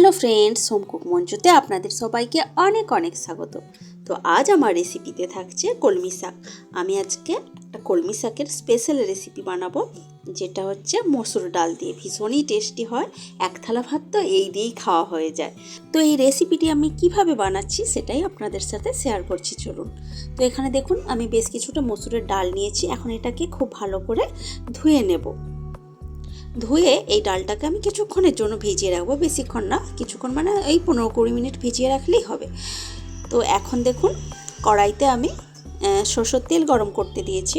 Hello friends সোমকুক মঞ্চতে আপনাদের সবাইকে অনেক অনেক স্বাগত। তো আজ আমার রেসিপিতে থাকছে কলমি শাক। আমি আজকে একটা কলমি শাকের স্পেশাল রেসিপি বানাবো, যেটা হচ্ছে মসুর ডাল দিয়ে। ভীষণই টেস্টি হয়, এক থালা ভাত তো এই দিয়েই খাওয়া হয়ে যায়। তো এই রেসিপিটি আমি কীভাবে বানাচ্ছি সেটাই আপনাদের সাথে শেয়ার করছি, চলুন। তো এখানে দেখুন, আমি বেশ কিছুটা মসুরের ডাল নিয়েছি। এখন এটাকে খুব ভালো করে ধুয়ে নেব। ধুয়ে এই ডালটাকে আমি কিছুক্ষণের জন্য ভিজিয়ে রাখব, বেশিক্ষণ না, কিছুক্ষণ মানে এই পনেরো কুড়ি মিনিট ভিজিয়ে রাখলেই হবে। তো এখন দেখুন, কড়াইতে আমি সরষের তেল গরম করতে দিয়েছি।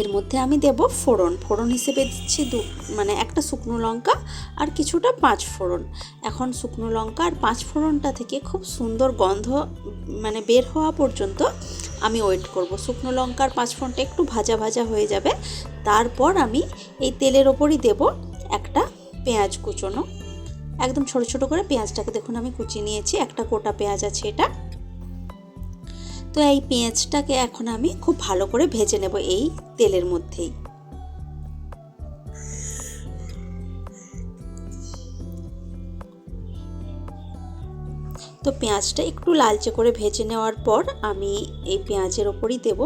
এর মধ্যে আমি দেব ফোড়ন। ফোড়ন হিসেবে দিচ্ছি দু মানে একটা শুকনো লঙ্কা আর কিছুটা পাঁচ ফোড়ন। এখন শুকনো লঙ্কা আর পাঁচ ফোড়নটা থেকে খুব সুন্দর গন্ধ মানে বের হওয়া পর্যন্ত আমি ওয়েট করব। শুকনো লঙ্কার পাঁচ ফোড়নটা একটু ভাজা ভাজা হয়ে যাবে। তারপর আমি এই তেলের ওপরই দেব একটা পেঁয়াজ কুচোনো। একদম ছোট ছোট করে পেঁয়াজটাকে দেখুন আমি কুচিয়ে নিয়েছি, একটা গোটা পেঁয়াজ আছে এটা। তো এই পেঁয়াজটাকে এখন আমি খুব ভালো করে ভেজে নেব এই তেলের মধ্যেই। তো পেঁয়াজটা একটু লালচে করে ভেজে নেওয়ার পর আমি এই পেঁয়াজের ওপরই দেব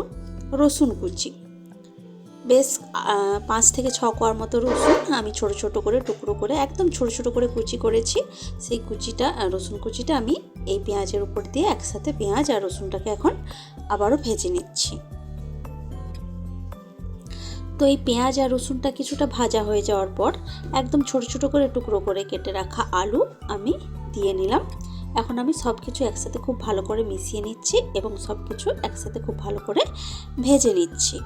রসুন কুচি। বেশ পাঁচ থেকে ছ কোয়ার মতো রসুন আমি ছোট ছোট করে টুকরো করে, একদম ছোট ছোট করে কুচি করেছি। সেই কুচিটা রসুন কুচিটা আমি এই পেঁয়াজের উপর দিয়ে একসাথে পেঁয়াজ আর রসুনটাকে এখন আবারও ভেজে নিচ্ছি। তো এই পেঁয়াজ আর রসুনটা কিছুটা ভাজা হয়ে যাওয়ার পর একদম ছোট ছোট করে টুকরো করে কেটে রাখা আলু আমি দিয়ে নিলাম। এখন আমি সব কিছু একসাথে খুব ভালো করে মিশিয়ে নিচ্ছি এবং সব কিছু একসাথে খুব ভালো করে ভেজে নিচ্ছি।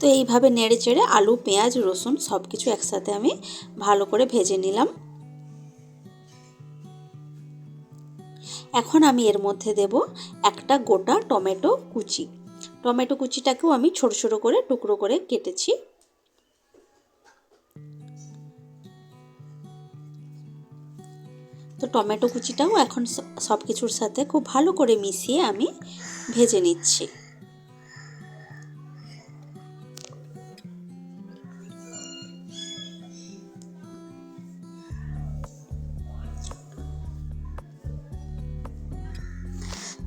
তো এইভাবে নেড়ে চেড়ে আলু, পেঁয়াজ, রসুন সব কিছু একসাথে আমি ভালো করে ভেজে নিলাম। এখন আমি এর মধ্যে দেব একটা গোটা টমেটো কুচি। টমেটো কুচিটাকেও আমি ছোট ছোট করে টুকরো করে কেটেছি। তো টমেটো কুচিটাও এখন সব কিছুর সাথে খুব ভালো করে মিশিয়ে আমি ভেজে নিচ্ছি।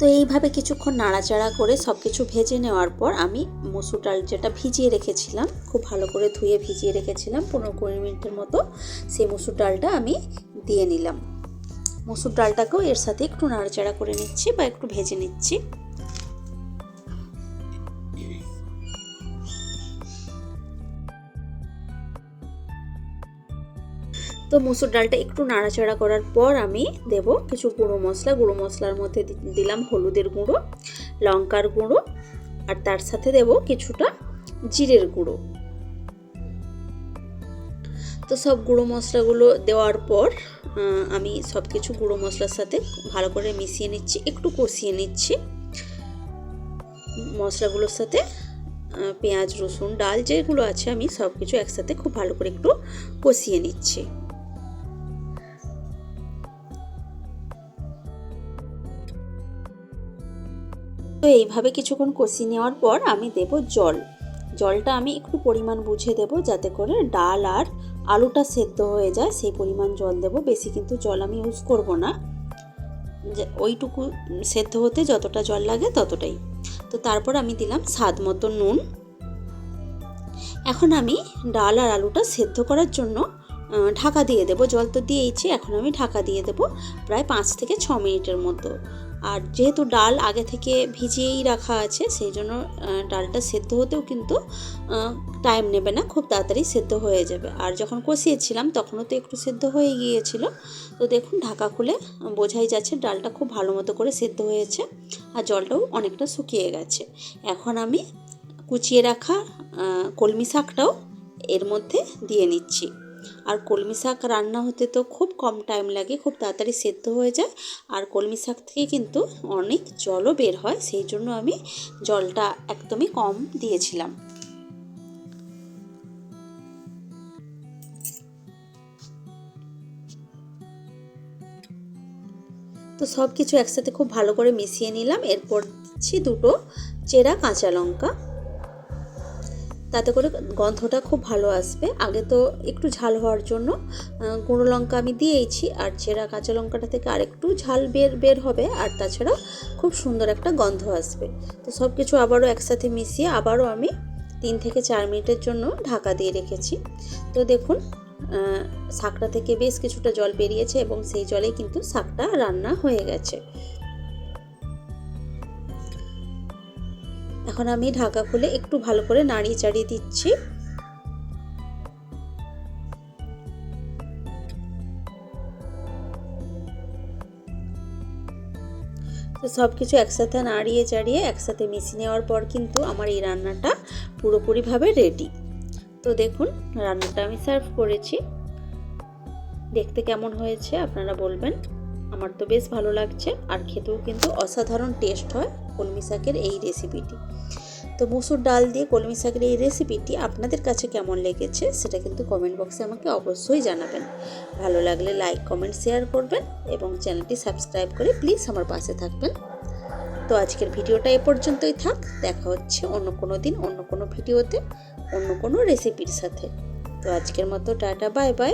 তো এইভাবে কিছুক্ষণ নাড়াচাড়া করে সব কিছু ভেজে নেওয়ার পর আমি মসুর ডাল যেটা ভিজিয়ে রেখেছিলাম, খুব ভালো করে ধুয়ে ভিজিয়ে রেখেছিলাম, পনেরো কুড়ি মিনিটের মতো সেই মসুর ডালটা আমি দিয়ে নিলাম। মসুর ডালটাকেও এর সাথে একটু নাড়াচাড়া করে নিচ্ছি বা একটু ভেজে নিচ্ছি। তো মুসুর ডালটা একটু নাড়াচাড়া করার পর আমি দেব কিছু গুঁড়ো মশলা। গুঁড়ো মশলার মধ্যে দিলাম হলুদের গুঁড়ো, লঙ্কার গুঁড়ো, আর তার সাথে দেব কিছুটা জিরের গুঁড়ো। তো সব গুঁড়ো মশলাগুলো দেওয়ার পর আমি সব কিছু গুঁড়ো মশলার সাথে ভালো করে মিশিয়ে নিচ্ছি, একটু কষিয়ে নিচ্ছি। মশলাগুলোর সাথে পেঁয়াজ, রসুন, ডাল যেগুলো আছে আমি সব কিছু একসাথে খুব ভালো করে একটু কষিয়ে নিচ্ছি। তো এইভাবে কিছুক্ষণ কষিয়ে নেওয়ার পর আমি দেব জল। জলটা আমি একটু পরিমাণ বুঝে দেব যাতে করে ডাল আর আলুটা সেদ্ধ হয়ে যায়, সেই পরিমাণ জল দেব। বেশি কিন্তু জল আমি ইউজ করব না। ওইটুকু সেদ্ধ হতে যতটা জল লাগে ততটাই। তো তারপর আমি দিলাম স্বাদ মতো নুন। এখন আমি ডাল আর আলুটা সেদ্ধ করার জন্য ঢাকা দিয়ে দেবো। জল তো দিয়েইছি, এখন আমি ঢাকা দিয়ে দেবো প্রায় পাঁচ থেকে ছ মিনিটের মতো। আর যেহেতু ডাল আগে থেকে ভিজিয়েই রাখা আছে, সেই জন্য ডালটা সেদ্ধ হতেও কিন্তু টাইম নেবে না, খুব তাড়াতাড়ি সেদ্ধ হয়ে যাবে। আর যখন কষিয়েছিলাম, তখনও তো একটু সেদ্ধ হয়ে গিয়েছিল। তো দেখুন, ঢাকা খুলে বোঝাই যাচ্ছে ডালটা খুব ভালো মতো করে সেদ্ধ হয়েছে আর জলটাও অনেকটা শুকিয়ে গেছে। এখন আমি কুচিয়ে রাখা কলমি শাকটাও এর মধ্যে দিয়ে নিচ্ছি। আর কলমি শাক রান্না হতে তো খুব কম টাইম লাগে, খুব তাড়াতাড়ি সেদ্ধ হয়ে যায়। আর কলমি শাক থেকে কিন্তু অনেক জলও বের হয়, সেই জন্য আমি জলটা একদমই কম দিয়েছিলাম। তো সব কিছু একসাথে খুব ভালো করে মিশিয়ে নিলাম, এরপর দিচ্ছি দুটো চেরা কাঁচা লঙ্কা। তাতে করে গন্ধটা খুব ভালো আসবে। আগে তো একটু ঝাল হওয়ার জন্য গুঁড়ো লঙ্কা আমি দিয়েইছি আর চেরা কাঁচা লঙ্কাটা থেকে আরেকটু ঝাল বের বের হবে, আর তাছাড়া খুব সুন্দর একটা গন্ধ আসবে। তো সব কিছু আবারও একসাথে মিশিয়ে আবারও আমি তিন থেকে চার মিনিটের জন্য ঢাকা দিয়ে রেখেছি। তো দেখুন শাকটা থেকে বেশ কিছুটা জল বেরিয়েছে এবং সেই জলে কিন্তু শাকটা রান্না হয়ে গেছে। এখন আমি ঢাকা খুলে একটু ভালো করে নাড়িয়ে চাড়িয়ে দিচ্ছি। তো সব কিছু একসাথে নাড়িয়ে চাড়িয়ে একসাথে মিশিয়ে নেওয়ার পর কিন্তু আমার এই রান্নাটা পুরোপুরিভাবে রেডি তো দেখুন, রান্নাটা আমি সার্ভ করেছি। দেখতে কেমন হয়েছে আপনারা বলবেন। আমার তো বেশ ভালো লাগছে, আর খেতেও কিন্তু অসাধারণ টেস্ট হয়। কলমি শাকের এই রেসিপিটি তো মুসুর ডাল দিয়ে কলমি শাকের এই রেসিপিটি আপনাদের কাছে কেমন লেগেছে সেটা কিন্তু কমেন্ট বক্সে আমাকে অবশ্যই জানাবেন। ভালো লাগলে লাইক কমেন্ট শেয়ার করবেন এবং চ্যানেলটি সাবস্ক্রাইব করে প্লিজ আমার পাশে থাকবেন। তো আজকের ভিডিওটা এ পর্যন্তই থাক। দেখা হচ্ছে অন্য কোনো দিন, অন্য কোনো ভিডিওতে, অন্য কোনো রেসিপির সাথে। তো আজকের মতো টাটা বাই বাই